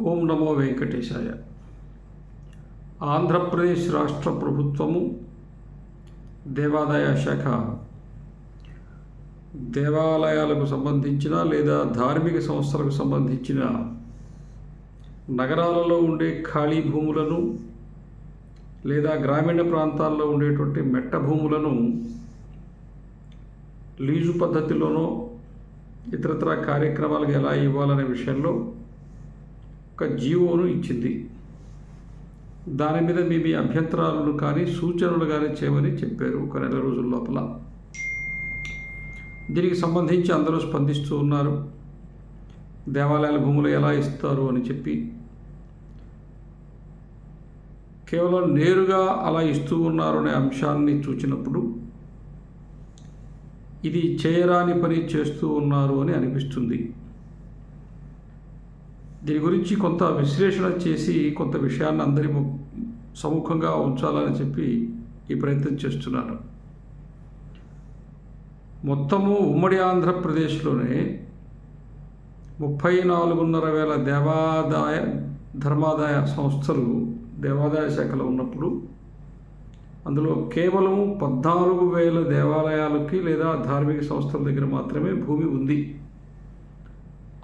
ఓం నమో వెంకటేశాయ. ఆంధ్రప్రదేశ్ రాష్ట్ర ప్రభుత్వము దేవాదాయ శాఖ. దేవాలయాలకు సంబంధించిన లేదా ధార్మిక సంస్థలకు సంబంధించిన నగరాలలో ఉండే ఖాళీ భూములను లేదా గ్రామీణ ప్రాంతాల్లో ఉండేటువంటి మెట్ట భూములను లీజు పద్ధతిలోనో ఇతరత్ర కార్యక్రమాలకు ఎలా ఇవ్వాలనే విషయంలో ఒక జీవోను ఇచ్చింది. దాని మీద మీ మీ అభ్యంతరాలను కానీ సూచనలు కానీ చేయమని చెప్పారు ఒక నెల రోజుల లోపల. దీనికి సంబంధించి అందరూ స్పందిస్తూ ఉన్నారు. దేవాలయాల భూములు ఎలా ఇస్తారు అని చెప్పి. కేవలం నేరుగా అలా ఇస్తూ ఉన్నారు అనే అంశాన్ని చూచినప్పుడు ఇది చేయరాని పని చేస్తూ ఉన్నారు అని అనిపిస్తుంది. దీని గురించి కొంత విశ్లేషణ చేసి కొంత విషయాన్ని అందరి ము- సముఖంగా ఉంచాలని చెప్పి ఈ ప్రయత్నం చేస్తున్నాను. మొత్తము ఉమ్మడి ఆంధ్రప్రదేశ్లోనే ముప్పై నాలుగున్నర వేల దేవాదాయ ధర్మాదాయ సంస్థలు దేవాదాయ శాఖలో ఉన్నప్పుడు అందులో కేవలం పద్నాలుగు వేల దేవాలయాలకి లేదా ధార్మిక సంస్థల దగ్గర మాత్రమే భూమి ఉంది.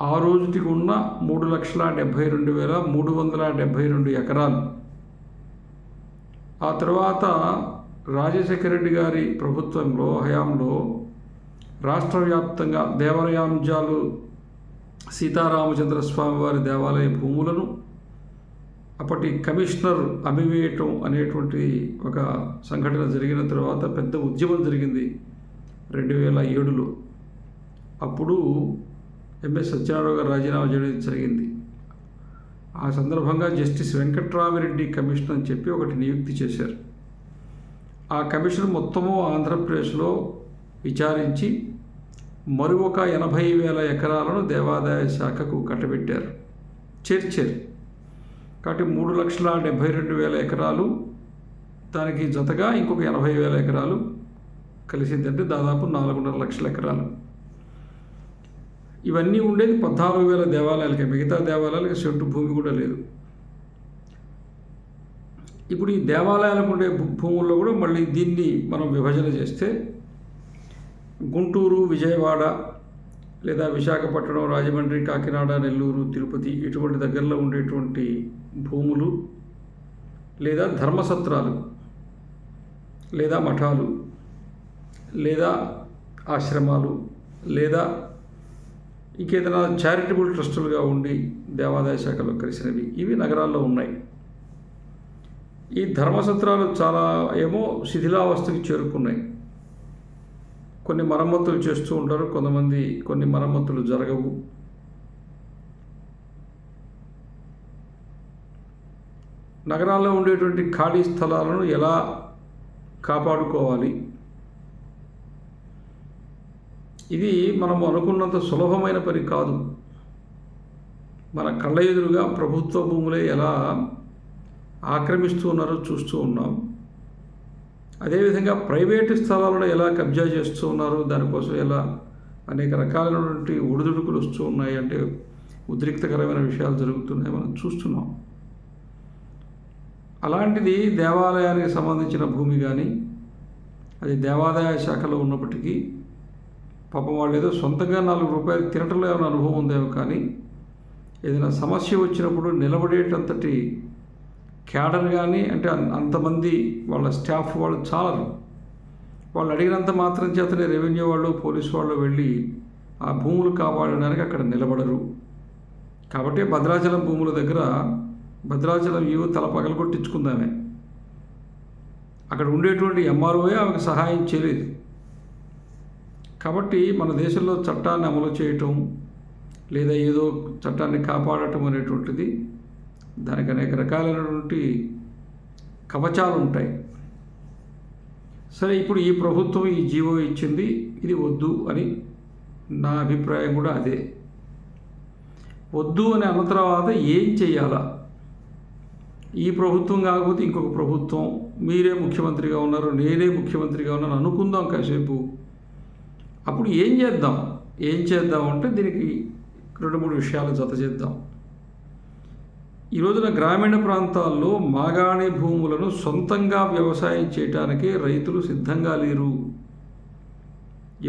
ఆ రోజుకి ఉన్న మూడు లక్షల డెబ్భై రెండు వేల మూడు వందల డెబ్భై రెండు ఎకరాలు. ఆ తర్వాత రాజశేఖర రెడ్డి గారి ప్రభుత్వంలో హయాంలో రాష్ట్ర వ్యాప్తంగా దేవాలయాంజాలు సీతారామచంద్ర స్వామి వారి దేవాలయ భూములను అప్పటి కమిషనర్ అమివేయటం అనేటువంటి ఒక సంఘటన జరిగిన తర్వాత పెద్ద ఉద్యమం జరిగింది రెండు వేల ఏడులో. అప్పుడు ఎంఎస్ సత్యనారాయణ గారు రాజీనామా చేయడం జరిగింది. ఆ సందర్భంగా జస్టిస్ వెంకట్రామిరెడ్డి కమిషన్ అని చెప్పి ఒకటి నియుక్తి చేశారు. ఆ కమిషన్ మొత్తము ఆంధ్రప్రదేశ్లో విచారించి మరి ఒక ఎనభై వేల ఎకరాలను దేవాదాయ శాఖకు కట్టబెట్టారు. చేర్చారు కాబట్టి మూడు లక్షల డెబ్భై రెండు వేల ఎకరాలు దానికి జతగా ఇంకొక ఎనభై వేల ఎకరాలు కలిసిందంటే దాదాపు నాలుగున్నర లక్షల ఎకరాలు. ఇవన్నీ ఉండేది పద్నాలుగు వేల దేవాలయాలకే. మిగతా దేవాలయాలకి సెంటు భూమి కూడా లేదు. ఇప్పుడు ఈ దేవాలయాలకు ఉండే భూ- భూముల్లో కూడా మళ్ళీ దీన్ని మనం విభజన చేస్తే గుంటూరు విజయవాడ లేదా విశాఖపట్నం రాజమండ్రి కాకినాడ నెల్లూరు తిరుపతి ఇటువంటి దగ్గరలో ఉండేటువంటి భూములు లేదా ధర్మసత్రాలు లేదా మఠాలు లేదా ఆశ్రమాలు లేదా ఇంకేదైనా చారిటబుల్ ట్రస్టులుగా ఉండి దేవాదాయ శాఖలో కలిసినవి ఇవి నగరాల్లో ఉన్నాయి. ఈ ధర్మసత్రాలు చాలా ఏమో శిథిలావస్థకి చేరుకున్నాయి. కొన్ని మరమ్మతులు చేస్తూ ఉంటారు కొంతమంది కొన్ని మరమ్మతులు జరగవు. నగరాల్లో ఉండేటువంటి ఖాళీ స్థలాలను ఎలా కాపాడుకోవాలి? ఇది మనం అనుకున్నంత సులభమైన పని కాదు. మన కళ్ళ ఎదురుగా ప్రభుత్వ భూములే ఎలా ఆక్రమిస్తూ ఉన్నారో చూస్తూ ఉన్నాం. అదేవిధంగా ప్రైవేటు స్థలాలను ఎలా కబ్జా చేస్తూ ఉన్నారు దానికోసం ఎలా అనేక రకాలైనటువంటి ఒడిదుడుకులు వస్తూ ఉన్నాయి అంటే ఉద్రిక్తకరమైన విషయాలు జరుగుతున్నాయి మనం చూస్తున్నాం. అలాంటిది దేవాలయానికి సంబంధించిన భూమి కానీ అది దేవాదాయ శాఖలో ఉన్నప్పటికీ పాపం వాళ్ళు ఏదో సొంతంగా నాలుగు రూపాయలు తినటంలో ఏమైనా అనుభవం ఉందేమో కానీ ఏదైనా సమస్య వచ్చినప్పుడు నిలబడేటంతటి క్యాడర్ కానీ అంటే అంతమంది వాళ్ళ స్టాఫ్ వాళ్ళు చాలరు. వాళ్ళు అడిగినంత మాత్రం చేతనే రెవెన్యూ వాళ్ళు పోలీసు వాళ్ళు వెళ్ళి ఆ భూములు కాపాడడానికి అక్కడ నిలబడరు. కాబట్టి భద్రాచలం భూముల దగ్గర భద్రాచలం ఈవో తల పగలగొట్టించుకుందామే. అక్కడ ఉండేటువంటి ఎంఆర్ఓయే ఆమెకు సహాయం చేయలేదు. కాబట్టి మన దేశంలో చట్టాన్ని అమలు చేయటం లేదా ఏదో చట్టాన్ని కాపాడటం అనేటువంటిది దానికి అనేక రకాలైనటువంటి కవచాలు ఉంటాయి. సరే ఇప్పుడు ఈ ప్రభుత్వం ఈ జీవో ఇచ్చింది ఇది వద్దు అని నా అభిప్రాయం కూడా అదే. వద్దు అని అన్న తర్వాత ఏం చేయాలా? ఈ ప్రభుత్వం కాకపోతే ఇంకొక ప్రభుత్వం మీరే ముఖ్యమంత్రిగా ఉన్నారు నేనే ముఖ్యమంత్రిగా ఉన్నాను అనుకుందాం కాసేపు. అప్పుడు ఏం చేద్దాం? ఏం చేద్దాం అంటే దీనికి రెండు మూడు విషయాలు జత చేద్దాం. ఈ రోజున గ్రామీణ ప్రాంతాల్లో మాగాణి భూములను సొంతంగా వ్యవసాయం చేయటానికి రైతులు సిద్ధంగా లేరు.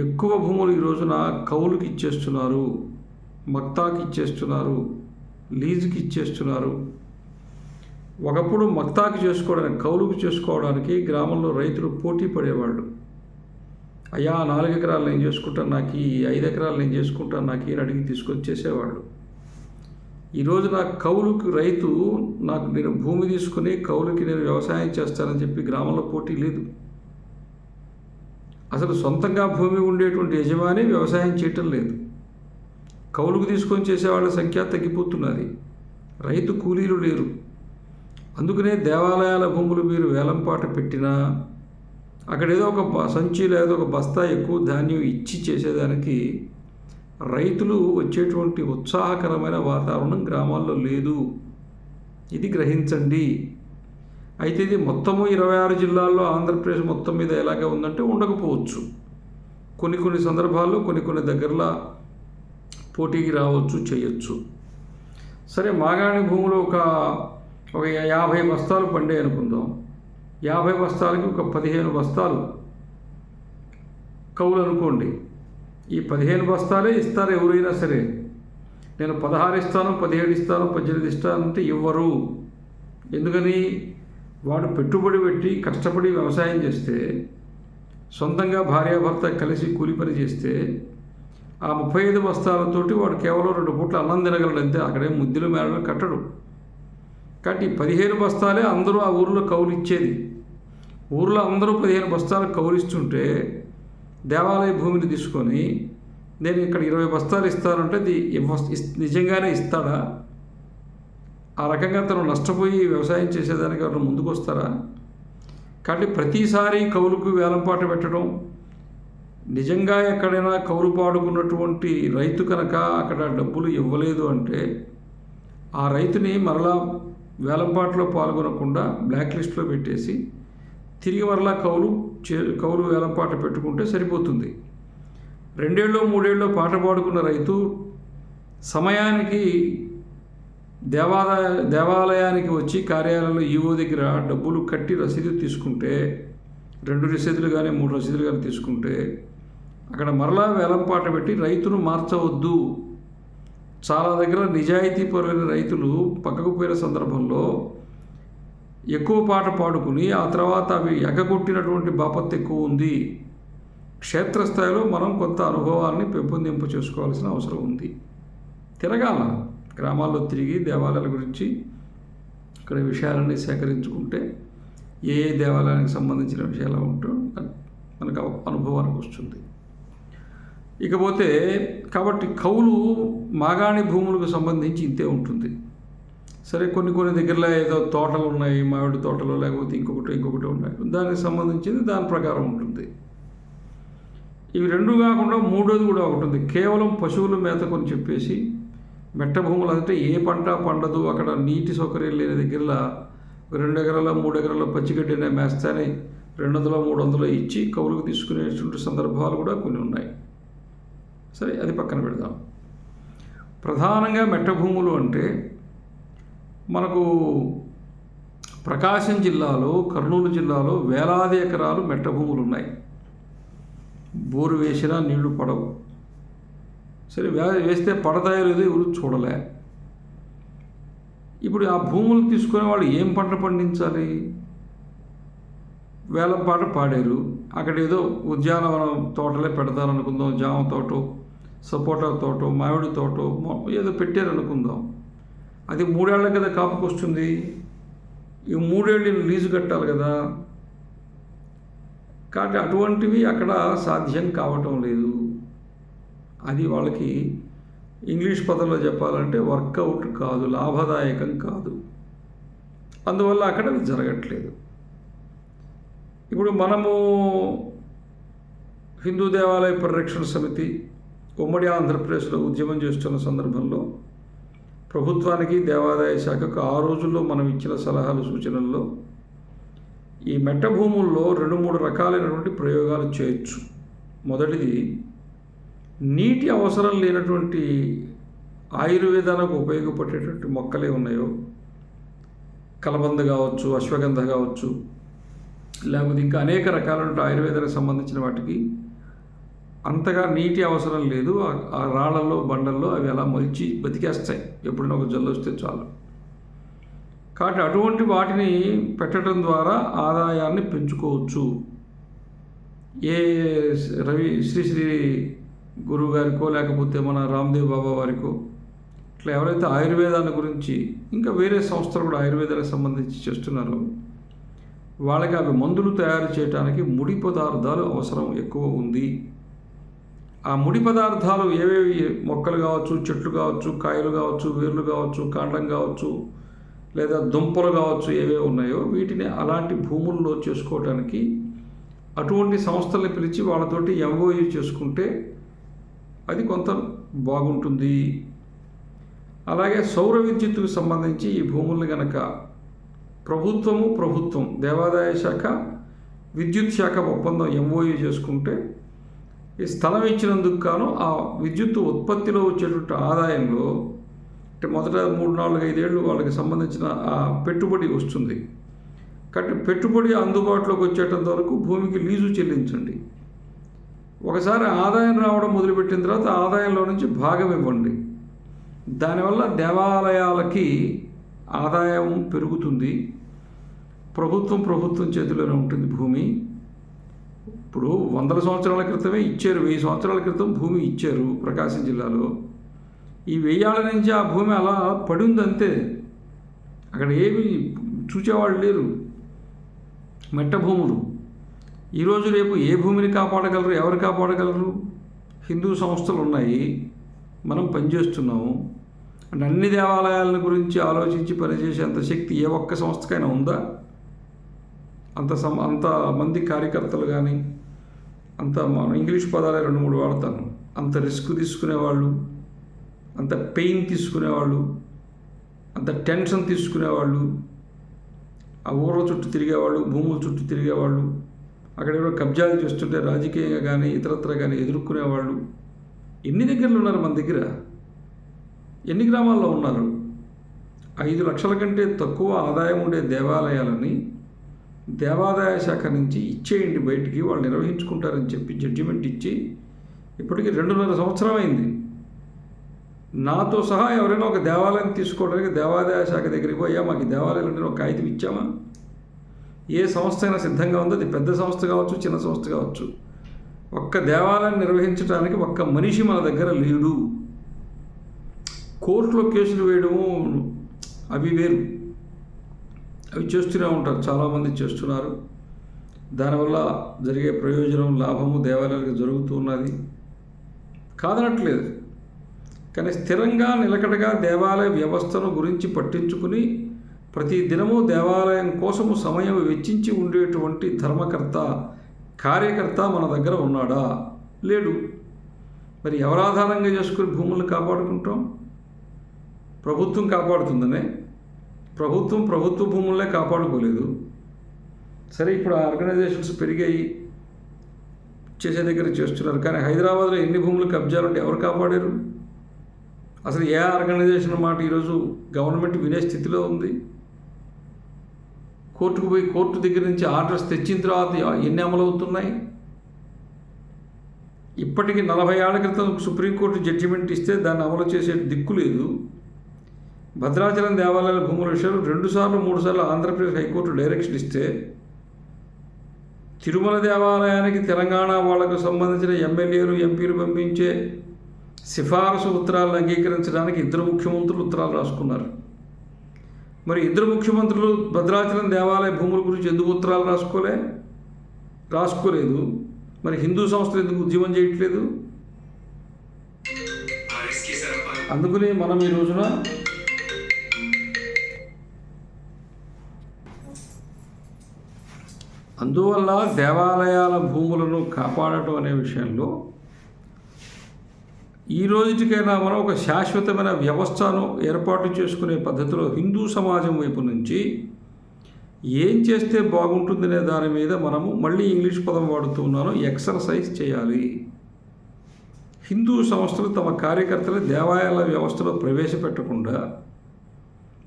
ఎక్కువ భూములు ఈ రోజున కౌలుకి ఇచ్చేస్తున్నారు మక్తాకి ఇచ్చేస్తున్నారు లీజుకి ఇచ్చేస్తున్నారు. ఒకప్పుడు మక్తాకి చేసుకోవడానికి కౌలుకు చేసుకోవడానికి గ్రామంలో రైతులు పోటీ పడేవాళ్ళు. అయ్యా నాలుగు ఎకరాలు నేను చేసుకుంటాను నాకు ఈ ఐదు ఎకరాలు నేను చేసుకుంటాను నాకు ఈ అడిగి తీసుకొచ్చేసేవాళ్ళు. ఈరోజు నాకు కౌలుకి రైతు నాకు నేను భూమి తీసుకుని కౌలుకి నేను వ్యవసాయం చేస్తానని చెప్పి గ్రామంలో పోటీ లేదు. అసలు సొంతంగా భూమి ఉండేటువంటి యజమాని వ్యవసాయం చేయటం లేదు. కౌలుకు తీసుకొని చేసేవాళ్ళ సంఖ్య తగ్గిపోతున్నది. రైతు కూలీలు లేరు. అందుకనే దేవాలయాల భూములు మీరు వేలంపాట పెట్టినా అక్కడ ఏదో ఒక బ- సంచి లేదా ఒక బస్తా ఎక్కువ ధాన్యం ఇచ్చి చేసేదానికి రైతులు వచ్చేటువంటి ఉత్సాహకరమైన వాతావరణం గ్రామాల్లో లేదు. ఇది గ్రహించండి. అయితే ఇది మొత్తము ఇరవై ఆరు జిల్లాల్లో ఆంధ్రప్రదేశ్ మొత్తం మీద ఎలాగే ఉందంటే ఉండకపోవచ్చు. కొన్ని కొన్ని సందర్భాల్లో కొన్ని కొన్ని దగ్గరలో పోటీకి రావచ్చు చేయొచ్చు. సరే మాగాణి భూమిలో ఒక ఒక యాభై బస్తాలు పండే అనుకుందాం. యాభై బస్తాలకి ఒక పదిహేను బస్తాలు. కౌలు అనుకోండి ఈ పదిహేను బస్తాలే ఇస్తారు ఎవరైనా సరే. నేను పదహారు ఇస్తాను పదిహేడు ఇస్తాను పద్దెనిమిది ఇస్తాను అంటే ఇవ్వరు. ఎందుకని? వాడు పెట్టుబడి పెట్టి కష్టపడి వ్యవసాయం చేస్తే సొంతంగా భార్యాభర్త కలిసి కూలి పని చేస్తే ఆ ముప్పై ఐదు బస్తాలతోటి వాడు కేవలం రెండు పూట్ల అన్నం తినగలడు అంతే అక్కడే ముద్దులు మేడలు కట్టడు. కాబట్టి పదిహేను బస్తాలే అందరూ ఆ ఊరిలో కౌలు ఇచ్చేది. ఊర్లో అందరూ పదిహేను బస్తాలు కౌలిస్తుంటే దేవాలయ భూమిని తీసుకొని నేను ఇక్కడ ఇరవై బస్తాలు ఇస్తానంటే అది నిజంగానే ఇస్తాడా? ఆ రకంగా తను నష్టపోయి వ్యవసాయం చేసేదానికి ఎవరు ముందుకు వస్తారా కాబట్టి ప్రతిసారి కౌలుకు వేలంపాట పెట్టడం నిజంగా ఎక్కడైనా కౌలు పాడుకున్నటువంటి రైతు కనుక అక్కడ డబ్బులు ఇవ్వలేదు అంటే ఆ రైతుని మరలా వేలంపాట్లో పాల్గొనకుండా బ్లాక్ లిస్ట్లో పెట్టేసి తిరిగి మరలా కౌలు చే కౌలు వేలంపాట పెట్టుకుంటే సరిపోతుంది. రెండేళ్ళు మూడేళ్ళు పాట పాడుకున్న రైతు సమయానికి దేవాలయ దేవాలయానికి వచ్చి కార్యాలయంలో ఈవో దగ్గర డబ్బులు కట్టి రసీదు తీసుకుంటే రెండు రసీదులు కానీ మూడు రసీదులు కానీ తీసుకుంటే అక్కడ మరలా వేలంపాట పెట్టి రైతును మార్చవద్దు. చాలా దగ్గర నిజాయితీపరమైన రైతులు పక్కకు పోయిన సందర్భంలో ఎక్కువ పాట పాడుకుని ఆ తర్వాత అవి ఎగగొట్టినటువంటి బాపత్తు ఎక్కువ ఉంది. క్షేత్రస్థాయిలో మనం కొత్త అనుభవాన్ని పెంపొందింప చేసుకోవాల్సిన అవసరం ఉంది. తిరగాల. గ్రామాల్లో తిరిగి దేవాలయాల గురించి ఇక్కడ విషయాలన్నీ సేకరించుకుంటే ఏ ఏ దేవాలయానికి సంబంధించిన విషయాలు ఉంటో మనకు అనుభవానికి వస్తుంది. ఇకపోతే కాబట్టి కౌలు మాగాణి భూములకు సంబంధించి ఇంతే ఉంటుంది. సరే కొన్ని కొన్ని దగ్గరలో ఏదో తోటలు ఉన్నాయి మామిడి తోటలు లేకపోతే ఇంకొకటి ఇంకొకటి ఉన్నాయి. దానికి సంబంధించింది దాని ప్రకారం ఉంటుంది. ఇవి రెండు కాకుండా మూడోది కూడా ఒకటి ఉంది. కేవలం పశువుల మేతకొని చెప్పేసి మెట్ట భూములు అంటే ఏ పంట పండదు అక్కడ నీటి సౌకర్యం లేని దగ్గరలో రెండు ఎకరాల మూడు ఎకరాల పచ్చిగడ్డి మేస్తాని రెండు వందల మూడు వందలు ఇచ్చి కౌలుకు తీసుకునేటువంటి సందర్భాలు కూడా కొన్ని ఉన్నాయి. సరే అది పక్కన పెడదాం. ప్రధానంగా మెట్ట భూములు అంటే మనకు ప్రకాశం జిల్లాలో కర్నూలు జిల్లాలో వేలాది ఎకరాలు మెట్ట భూములు ఉన్నాయి బోరు వేసినా నీళ్ళు పడవు. సరే వే- వేస్తే పడతాయో లేదో ఎవరు చూడలే. ఇప్పుడు ఆ భూములు తీసుకునే వాళ్ళు ఏం పంట పండించాలి? వేలం పాట పాడారు. అక్కడ ఏదో ఉద్యానవనం తోటలే పెడతారనుకుందాం జామ తోట సపోటా తోట మామిడి తోట ఏదో పెట్టారనుకుందాం. అది మూడేళ్ళ కదా కాపుకొస్తుంది ఈ మూడేళ్ళు లీజు కట్టాలి కదా. కాబట్టి అటువంటివి అక్కడ సాధ్యం కావటం లేదు. అది వాళ్ళకి ఇంగ్లీష్ పదంలో చెప్పాలంటే వర్కౌట్ కాదు లాభదాయకం కాదు. అందువల్ల అక్కడ అది జరగట్లేదు. ఇప్పుడు మనము హిందూ దేవాలయ పరిరక్షణ సమితి ఉమ్మడి ఆంధ్రప్రదేశ్లో ఉద్యమం చేస్తున్న సందర్భంలో ప్రభుత్వానికి దేవాదాయ శాఖకు ఆ రోజుల్లో మనం ఇచ్చిన సలహాలు సూచనల్లో ఈ మెట్ట భూముల్లో రెండు మూడు రకాలైనటువంటి ప్రయోగాలు చేయొచ్చు. మొదటిది నీటి అవసరం లేనటువంటి ఆయుర్వేదానికి ఉపయోగపడేటువంటి మొక్కలే ఉన్నాయో? కలబంద కావచ్చు అశ్వగంధ కావచ్చు లేకపోతే ఇంకా అనేక రకాలైన ఆయుర్వేదానికి సంబంధించిన వాటికి అంతగా నీటి అవసరం లేదు. ఆ- రాళ్ళల్లో బండల్లో అవి అలా మొలిచి బతికేస్తాయి. ఎప్పుడైనా ఒక జల్లు వస్తే చాలు. కాబట్టి అటువంటి వాటిని పెట్టడం ద్వారా ఆదాయాన్ని పెంచుకోవచ్చు. ఏ రవి శ్రీ శ్రీ గురువు గారికో లేకపోతే మన రామ్దేవ్ బాబా వారికో ఇట్లా ఎవరైతే ఆయుర్వేదాన్ని గురించి ఇంకా వేరే సంస్థలు కూడా ఆయుర్వేదానికి సంబంధించి చేస్తున్నారో వాళ్ళకి అవి మందులు తయారు చేయడానికి ముడి పదార్థాలు అవసరం ఎక్కువ ఉంది. ఆ ముడి పదార్థాలు ఏవేవి మొక్కలు కావచ్చు చెట్లు కావచ్చు కాయలు కావచ్చు వేర్లు కావచ్చు కాండం కావచ్చు లేదా దుంపలు కావచ్చు ఏవేవి ఉన్నాయో వీటిని అలాంటి భూముల్లో చేసుకోవటానికి అటువంటి సంస్థల్ని పిలిచి వాళ్ళతోటి ఎంఓయూ చేసుకుంటే అది కొంత బాగుంటుంది. అలాగే సౌర విద్యుత్తుకు సంబంధించి ఈ భూముల్ని గనక ప్రభుత్వము ప్రభుత్వం దేవాదాయ శాఖ విద్యుత్ శాఖ ఒప్పందం ఎంఓయూ చేసుకుంటే ఈ స్థలం ఇచ్చినందుకు గాను ఆ విద్యుత్ ఉత్పత్తిలో వచ్చేటువంటి ఆదాయంలో అంటే మొదట మూడు నాలుగు ఐదేళ్ళు వాళ్ళకి సంబంధించిన ఆ పెట్టుబడి వస్తుంది. కాబట్టి పెట్టుబడి అందుబాటులోకి వచ్చేటంత వరకు భూమికి లీజు చెల్లించండి. ఒకసారి ఆదాయం రావడం మొదలుపెట్టిన తర్వాత ఆదాయంలో నుంచి భాగం ఇవ్వండి. దానివల్ల దేవాలయాలకి ఆదాయం పెరుగుతుంది. ప్రభుత్వం ప్రభుత్వం చేతిలోనే ఉంటుంది భూమి. ఇప్పుడు వందల సంవత్సరాల క్రితమే ఇచ్చారు వెయ్యి సంవత్సరాల క్రితం భూమి ఇచ్చారు ప్రకాశం జిల్లాలో. ఈ వెయ్యాళ్ళ నుంచి ఆ భూమి అలా పడి ఉందంతే అక్కడ ఏమి చూచేవాళ్ళు లేరు. మెట్ట భూములు. ఈరోజు రేపు ఏ భూమిని కాపాడగలరు ఎవరు కాపాడగలరు? హిందూ సంస్థలు ఉన్నాయి. మనం పనిచేస్తున్నాము. అంటే అన్ని దేవాలయాలను గురించి ఆలోచించి పనిచేసేంత శక్తి ఏ ఒక్క సంస్థకైనా ఉందా? అంత సమ అంత మంది కార్యకర్తలు కానీ అంత మనం ఇంగ్లీష్ పదాలే రెండు మూడు వాడతాను. అంత రిస్క్ తీసుకునేవాళ్ళు అంత పెయిన్ తీసుకునేవాళ్ళు అంత టెన్షన్ తీసుకునేవాళ్ళు ఆ ఊర్ల చుట్టూ తిరిగేవాళ్ళు భూముల చుట్టూ తిరిగేవాళ్ళు అక్కడ ఎవరో కబ్జాలు చేస్తుంటే రాజకీయంగా కానీ ఇతరత్ర కానీ ఎదుర్కొనేవాళ్ళు. ఎన్ని దగ్గరలో ఉన్నారు మన దగ్గర? ఎన్ని గ్రామాల్లో ఉన్నారు? ఐదు లక్షల కంటే తక్కువ ఆదాయం ఉండే దేవాలయాలని దేవాదాయ శాఖ నుంచి ఇచ్చేయండి బయటికి వాళ్ళు నిర్వహించుకుంటారని చెప్పి జడ్జిమెంట్ ఇచ్చి ఇప్పటికి రెండున్నర సంవత్సరం అయింది. నాతో సహా ఎవరైనా ఒక దేవాలయం తీసుకోవడానికి దేవాదాయ శాఖ దగ్గరికి పోయా మాకు దేవాలయాలు దేవాలయం అంటే ఒక కాగితం ఇచ్చామా? ఏ సంస్థ అయినా సిద్ధంగా ఉందో? అది పెద్ద సంస్థ కావచ్చు చిన్న సంస్థ కావచ్చు. ఒక్క దేవాలయం నిర్వహించడానికి ఒక్క మనిషి మన దగ్గర లేడు. కోర్టులో కేసులు వేయడము అవి వేరు. అవి చేస్తూనే ఉంటారు. చాలామంది చేస్తున్నారు. దానివల్ల జరిగే ప్రయోజనం లాభము దేవాలయాలకు జరుగుతూ ఉన్నది. కాదనట్లేదు. కానీ స్థిరంగా నిలకడగా దేవాలయ వ్యవస్థను గురించి పట్టించుకుని ప్రతి దినము దేవాలయం కోసము సమయం వెచ్చించి ఉండేటువంటి ధర్మకర్త కార్యకర్త మన దగ్గర ఉన్నాడా? లేడు. మరి ఎవరాధారంగా చేసుకుని భూములను కాపాడుకుంటాం? ప్రభుత్వం కాపాడుతుందనే ప్రభుత్వం ప్రభుత్వ భూములనే కాపాడుకోలేదు. సరే ఇప్పుడు ఆ ఆర్గనైజేషన్స్ పెరిగాయి చేసే దగ్గర చేస్తున్నారు. కానీ హైదరాబాద్లో ఎన్ని భూములు కబ్జాలు ఉంటే ఎవరు కాపాడారు? అసలు ఏ ఆర్గనైజేషన్ మాట ఈరోజు గవర్నమెంట్ వినే స్థితిలో ఉంది? కోర్టుకు పోయి కోర్టు దగ్గర నుంచి ఆర్డర్స్ తెచ్చిన తర్వాత ఎన్ని అమలవుతున్నాయి? ఇప్పటికి నలభై ఏళ్ళ క్రితం సుప్రీంకోర్టు జడ్జిమెంట్ ఇస్తే దాన్ని అమలు చేసే దిక్కు లేదు. భద్రాచలం దేవాలయాల భూముల విషయంలో రెండుసార్లు మూడుసార్లు ఆంధ్రప్రదేశ్ హైకోర్టు డైరెక్షన్ ఇస్తే తిరుమల దేవాలయానికి తెలంగాణ వాళ్ళకు సంబంధించిన ఎమ్మెల్యేలు ఎంపీలు పంపించే సిఫారసు ఉత్తరాలను అంగీకరించడానికి ఇద్దరు ముఖ్యమంత్రులు ఉత్తరాలు రాసుకున్నారు. మరి ఇద్దరు ముఖ్యమంత్రులు భద్రాచలం దేవాలయ భూముల గురించి ఎందుకు ఉత్తరాలు రాసుకోలే? రాసుకోలేదు. మరి హిందూ సంస్థలు ఎందుకు ఉద్యమం చేయట్లేదు? అందుకని మనం ఈ రోజున అందువల్ల దేవాలయాల భూములను కాపాడటం అనే విషయంలో ఈ రోజుటికైనా మనం ఒక శాశ్వతమైన వ్యవస్థను ఏర్పాటు చేసుకునే పద్ధతిలో హిందూ సమాజం వైపు నుంచి ఏం చేస్తే బాగుంటుందనే దాని మీద మనము మళ్ళీ ఇంగ్లీష్ పదం వాడుతున్నాను ఎక్సర్సైజ్ చేయాలి. హిందూ సంస్థలు తమ కార్యకర్తలు దేవాలయాల వ్యవస్థలో ప్రవేశపెట్టకుండా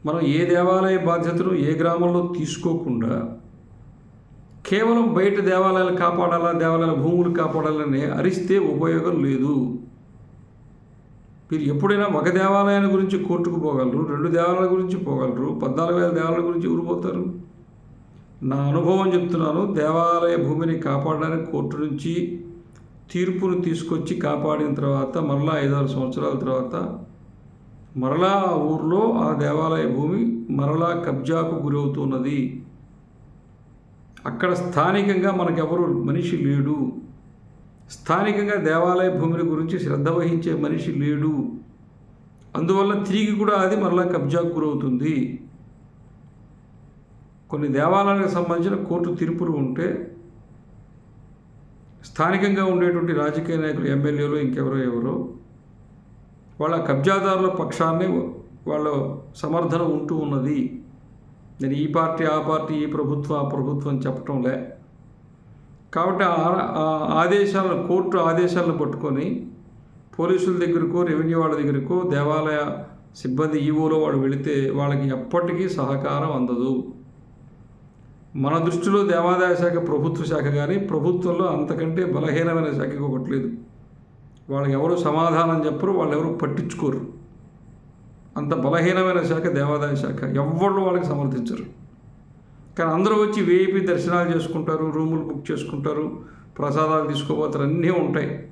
మనం ఏ దేవాలయ బాధ్యతను ఏ గ్రామంలో తీసుకోకుండా కేవలం బయట దేవాలయాలు కాపాడాలా దేవాలయాల భూములు కాపాడాలని అరిస్తే ఉపయోగం లేదు. మీరు ఎప్పుడైనా ఒక దేవాలయాన్ని గురించి కోర్టుకు పోగలరు రెండు దేవాలయాల గురించి పోగలరు పద్నాలుగు వేల దేవాలయాల గురించి ఊరిపోతారు నా అనుభవం చెప్తున్నాను దేవాలయ భూమిని కాపాడడానికి కోర్టు నుంచి తీర్పును తీసుకొచ్చి కాపాడిన తర్వాత మరలా ఐదారు సంవత్సరాల తర్వాత మరలా ఆ ఊర్లో ఆ దేవాలయ భూమి మరలా కబ్జాకు గురవుతున్నది. అక్కడ స్థానికంగా మనకెవరు మనిషి లేడు. స్థానికంగా దేవాలయ భూమిని గురించి శ్రద్ధ వహించే మనిషి లేడు. అందువల్ల తిరిగి కూడా అది మరలా కబ్జాకు గురవుతుంది. కొన్ని దేవాలయాలకు సంబంధించిన కోర్టు తీర్పులు ఉంటే స్థానికంగా ఉండేటువంటి రాజకీయ నాయకులు ఎమ్మెల్యేలు ఇంకెవరో ఎవరో వాళ్ళ కబ్జాదారుల పక్షాన్ని వాళ్ళ సమర్థన ఉంటూ ఉన్నది. నేను ఈ పార్టీ ఆ పార్టీ ఈ ప్రభుత్వం ఆ ప్రభుత్వం చెప్పటంలే కాబట్టి ఆ- ఆదేశాలను కోర్టు ఆదేశాలను పట్టుకొని పోలీసుల దగ్గరకో రెవెన్యూ వాళ్ళ దగ్గరకు దేవాలయ సిబ్బంది ఈవోలో వాడు వెళితే వాళ్ళకి ఎప్పటికీ సహకారం అందదు. మన దృష్టిలో దేవాదాయ శాఖ ప్రభుత్వ శాఖ కానీ ప్రభుత్వంలో అంతకంటే బలహీనమైన శాఖ ఒకటి లేదు. వాళ్ళకి ఎవరు సమాధానం చెప్పరు వాళ్ళు ఎవరు పట్టించుకోరు. అంత బలహీనమైన శాఖ దేవాదాయ శాఖ. ఎవరు వాళ్ళకి సమర్థించరు. కానీ అందరూ వచ్చి వేపి దర్శనాలు చేసుకుంటారు రూములు బుక్ చేసుకుంటారు ప్రసాదాలు తీసుకోబోతారు అన్నీ ఉంటాయి.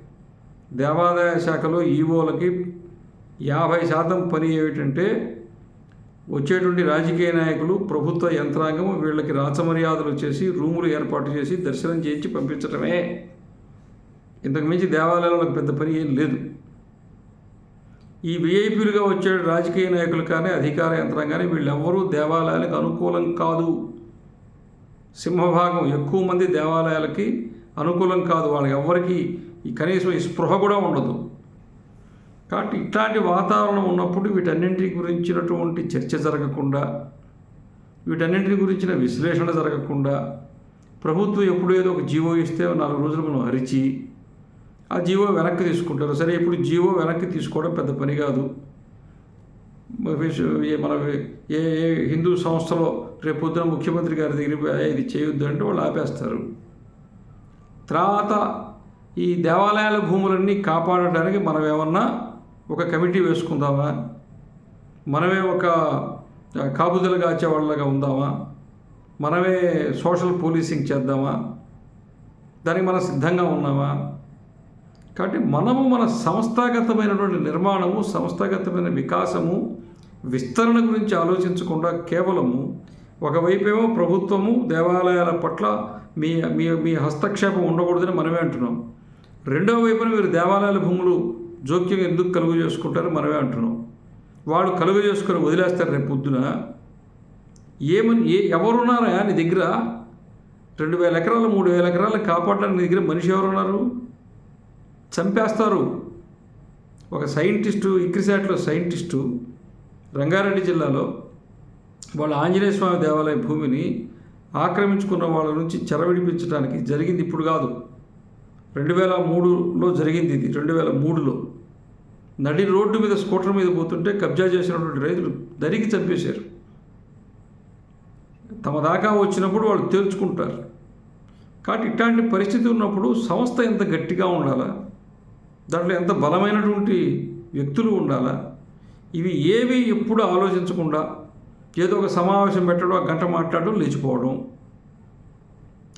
దేవాదాయ శాఖలో ఈవోలకి యాభై శాతం పని ఏమిటంటే వచ్చేటువంటి రాజకీయ నాయకులు ప్రభుత్వ యంత్రాంగం వీళ్ళకి రాచమర్యాదలు చేసి రూములు ఏర్పాటు చేసి దర్శనం చేయించి పంపించడమే ఇంతకు మించి దేవాలయంలో పెద్ద పని ఏం లేదు. ఈ విఐపీలుగా వచ్చే రాజకీయ నాయకులు కానీ అధికార యంత్రం కానీ వీళ్ళెవ్వరూ దేవాలయాలకు అనుకూలం కాదు. సింహభాగం ఎక్కువ మంది దేవాలయాలకి అనుకూలం కాదు. వాళ్ళకి ఎవ్వరికి కనీసం ఈ స్పృహ కూడా ఉండదు. కాబట్టి ఇట్లాంటి వాతావరణం ఉన్నప్పుడు వీటన్నింటి గురించినటువంటి చర్చ జరగకుండా వీటన్నింటిని గురించిన విశ్లేషణ జరగకుండా ప్రభుత్వం ఎప్పుడు ఏదో ఒక జీవో ఇస్తే నాలుగు రోజులు మనం అరిచి ఆ జీవో వెనక్కి తీసుకుంటారు. సరే ఇప్పుడు జీవో వెనక్కి తీసుకోవడం పెద్ద పని కాదు. మన ఏ ఏ హిందూ సంస్థలో రేపు ముఖ్యమంత్రి గారి దగ్గర ఇది చేయొద్దు అంటే వాళ్ళు ఆపేస్తారు. తర్వాత ఈ దేవాలయాల భూములన్నీ కాపాడటానికి మనం ఏమన్నా ఒక కమిటీ వేసుకుందామా? మనమే ఒక కాపుదలు కాచే వాళ్ళగా ఉందామా? మనమే సోషల్ పోలీసింగ్ చేద్దామా? దానికి మనం సిద్ధంగా ఉన్నామా? కాబట్టి మనము మన సంస్థాగతమైనటువంటి నిర్మాణము సంస్థాగతమైన వికాసము విస్తరణ గురించి ఆలోచించకుండా కేవలము ఒకవైపేమో ప్రభుత్వము దేవాలయాల పట్ల మీ మీ మీ హస్తక్షేపం ఉండకూడదని మనమే అంటున్నాం. రెండవ వైపున మీరు దేవాలయాల భూములు జోక్యం ఎందుకు కలుగు చేసుకుంటారో మనమే అంటున్నాం. వాడు కలుగు చేసుకొని వదిలేస్తారు రేపు పొద్దున. ఏమని ఏ ఎవరున్నారా నీ దగ్గర? రెండు వేల ఎకరాలు మూడు వేల ఎకరాలు కాపాడడానికి నీ దగ్గర మనిషి ఎవరున్నారు? చంపేస్తారు. ఒక సైంటిస్టు ఇక్రిసాట్లో సైంటిస్టు రంగారెడ్డి జిల్లాలో వాళ్ళ ఆంజనేయ స్వామి దేవాలయ భూమిని ఆక్రమించుకున్న వాళ్ళ నుంచి చెరవిడిపించడానికి జరిగింది ఇప్పుడు కాదు. రెండు వేల మూడులో జరిగింది ఇది రెండు వేల మూడులో. నడి రోడ్డు మీద స్కూటర్ మీద పోతుంటే కబ్జా చేసినటువంటి రైతులు దరికి చంపేశారు. తమ దాకా వచ్చినప్పుడు వాళ్ళు తేల్చుకుంటారు. కాబట్టి ఇట్లాంటి పరిస్థితి ఉన్నప్పుడు సంస్థ ఎంత గట్టిగా ఉండాలా? దాంట్లో ఎంత బలమైనటువంటి వ్యక్తులు ఉండాలా? ఇవి ఏవి ఎప్పుడు ఆలోచించకుండా ఏదో ఒక సమావేశం పెట్టడం గంట మాట్లాడడం లేచిపోవడం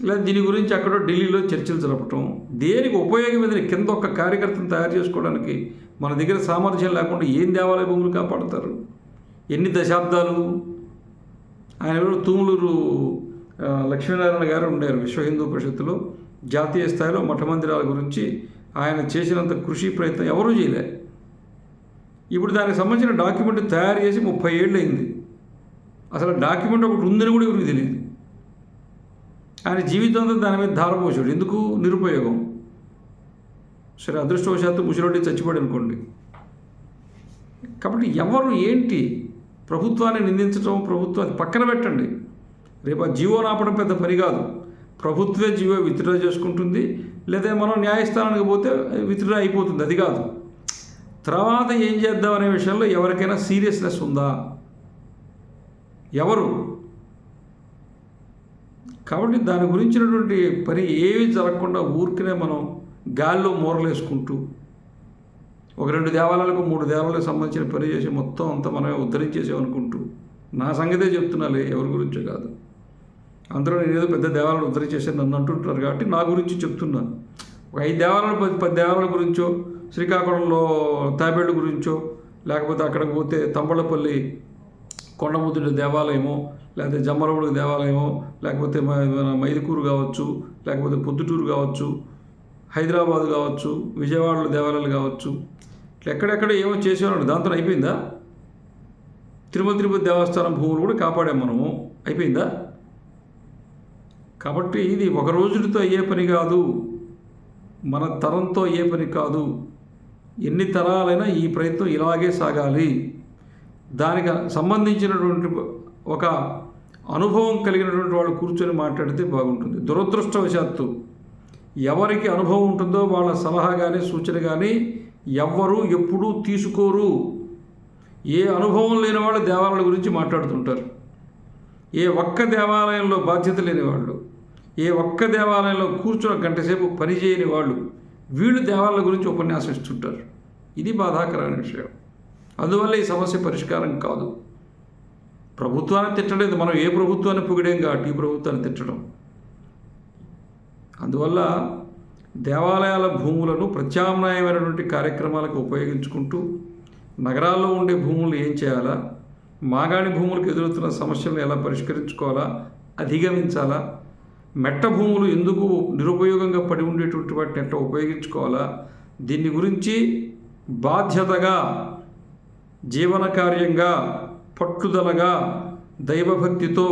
లేదా దీని గురించి అక్కడో ఢిల్లీలో చర్చలు జరపటం దేనికి ఉపయోగం ఏదైనా కింద ఒక కార్యకర్తను తయారు చేసుకోవడానికి మన దగ్గర సామర్థ్యం లేకుండా ఏం దేవాలయ భూములు కాపాడతారు? ఎన్ని దశాబ్దాలు? ఆయన ఎవరు? తూములూరు లక్ష్మీనారాయణ గారు ఉండారు విశ్వ హిందూ పరిషత్తులో. జాతీయ స్థాయిలో మఠ మందిరాల గురించి ఆయన చేసినంత కృషి ప్రయత్నం ఎవరూ చేయలే. ఇప్పుడు దానికి సంబంధించిన డాక్యుమెంట్ తయారు చేసి ముప్పై ఏళ్ళు అయింది. అసలు డాక్యుమెంట్ ఒకటి ఉందని కూడా ఎవరికి తెలియదు. ఆయన జీవితంతో దాని మీద ధారపోసాడు. ఎందుకు? నిరుపయోగం. సరే అదృష్టవశాత్తు ముసిరెడ్డి చచ్చిపోయాడు అనుకోండి. కాబట్టి ఎవరు ఏంటి? ప్రభుత్వాన్ని నిందించడం ప్రభుత్వాన్ని పక్కన పెట్టండి. రేపు ఆ జీవో ఆపడం పెద్ద పని కాదు. ప్రభుత్వే జీవో విత్డ్రా చేసుకుంటుంది లేదా మనం న్యాయస్థానానికి పోతే విత్డ్రా అయిపోతుంది అది కాదు. తర్వాత ఏం చేద్దాం అనే విషయంలో ఎవరికైనా సీరియస్నెస్ ఉందా? ఎవరు? కాబట్టి దాని గురించినటువంటి పని ఏవి జరగకుండా ఊరికనే మనం గాల్లో మూరలేసుకుంటూ ఒక రెండు దేవాలయాలకు మూడు దేవాలయాలకు సంబంధించిన పని చేసి మొత్తం అంతా మనమే ఉద్ధరించేసామనుకుంటూ నా సంగతే చెప్తున్నాలే ఎవరి గురించో కాదు. అందరూ నేను ఏదో పెద్ద దేవాలయం ఉద్ధరించేసాను నన్ను అంటుంటారు కాబట్టి నా గురించి చెప్తున్నాను. ఒక ఐదు దేవాలయాలు పది పది దేవాలయాల గురించో శ్రీకాకుళంలో తాబేళ్ళు గురించో లేకపోతే అక్కడికి పోతే తంబళపల్లి కొండముద్దుడి దేవాలయము లేకపోతే జమ్మలవుడి దేవాలయమో లేకపోతే మన మైదుకూరు కావచ్చు లేకపోతే పొద్దుటూరు కావచ్చు హైదరాబాద్ కావచ్చు విజయవాడలో దేవాలయాలు కావచ్చు. ఇట్లా ఎక్కడెక్కడ ఏమో చేసేవాడు దాంతో అయిపోయిందా? తిరుమల తిరుపతి దేవస్థానం భూములు కూడా కాపాడాం మనము. అయిపోయిందా? కాబట్టి ఇది ఒక రోజుతో అయ్యే పని కాదు మన తరంతో అయ్యే పని కాదు. ఎన్ని తరాలైనా ఈ ప్రయత్నం ఇలాగే సాగాలి. దానికి సంబంధించినటువంటి ఒక అనుభవం కలిగినటువంటి వాళ్ళు కూర్చొని మాట్లాడితే బాగుంటుంది. దురదృష్టవశాత్తు ఎవరికి అనుభవం ఉంటుందో వాళ్ళ సలహా కానీ సూచన కానీ ఎవ్వరూ ఎప్పుడూ తీసుకోరు. ఏ అనుభవం లేని వాళ్ళు దేవాలయాల గురించి మాట్లాడుతుంటారు. ఏ ఒక్క దేవాలయంలో బాధ్యత లేని వాళ్ళు ఏ ఒక్క దేవాలయంలో కూర్చొని గంట సేపు వాళ్ళు వీళ్ళు దేవాలయాల గురించి ఉపన్యాసం ఇస్తుంటారు. ఇది బాధాకరమైన విషయం. అందువల్ల ఈ సమస్య పరిష్కారం కాదు. ప్రభుత్వాన్ని తిట్టలేదు. మనం ఏ ప్రభుత్వాన్ని పొగిడేం కాబట్టి ఈ ప్రభుత్వాన్ని తిట్టడం. అందువల్ల దేవాలయాల భూములను ప్రత్యామ్నాయమైనటువంటి కార్యక్రమాలకు ఉపయోగించుకుంటూ నగరాల్లో ఉండే భూములు ఏం చేయాలా? మాగాణి భూములకు ఎదురవుతున్న సమస్యలను ఎలా పరిష్కరించుకోవాలా? అధిగమించాలా? మెట్ట భూములు ఎందుకు నిరుపయోగంగా పడి ఉండేటువంటి వాటిని ఎట్లా ఉపయోగించుకోవాలా? దీన్ని గురించి బాధ్యతగా జీవన కార్యంగా పట్టుదలగా దైవభక్తితో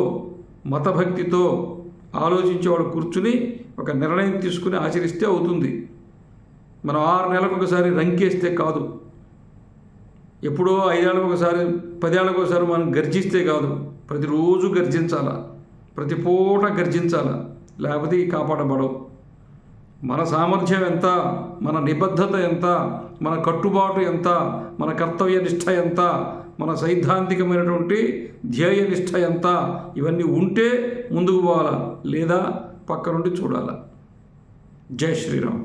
మతభక్తితో ఆలోచించేవాడు కూర్చుని ఒక నిర్ణయం తీసుకుని ఆచరిస్తే అవుతుంది. మనం ఆరు నెలలకు ఒకసారి రంకేస్తే కాదు. ఎప్పుడో ఐదేళ్ళకు ఒకసారి పదేళ్ళకు ఒకసారి మనం గర్జిస్తే కాదు. ప్రతిరోజు గర్జించాలా? ప్రతి పూట గర్జించాలా? లేకపోతే ఈ కాపాడబడవు. మన సామర్థ్యం ఎంత? మన నిబద్ధత ఎంత? మన కట్టుబాటు ఎంత? మన కర్తవ్య నిష్ఠ ఎంత? మన సైద్ధాంతికమైనటువంటి ధ్యేయ నిష్ఠ ఎంత? ఇవన్నీ ఉంటే ముందుకు పోవాలా? లేదా పక్క నుండి చూడాలా? జై శ్రీరామ్.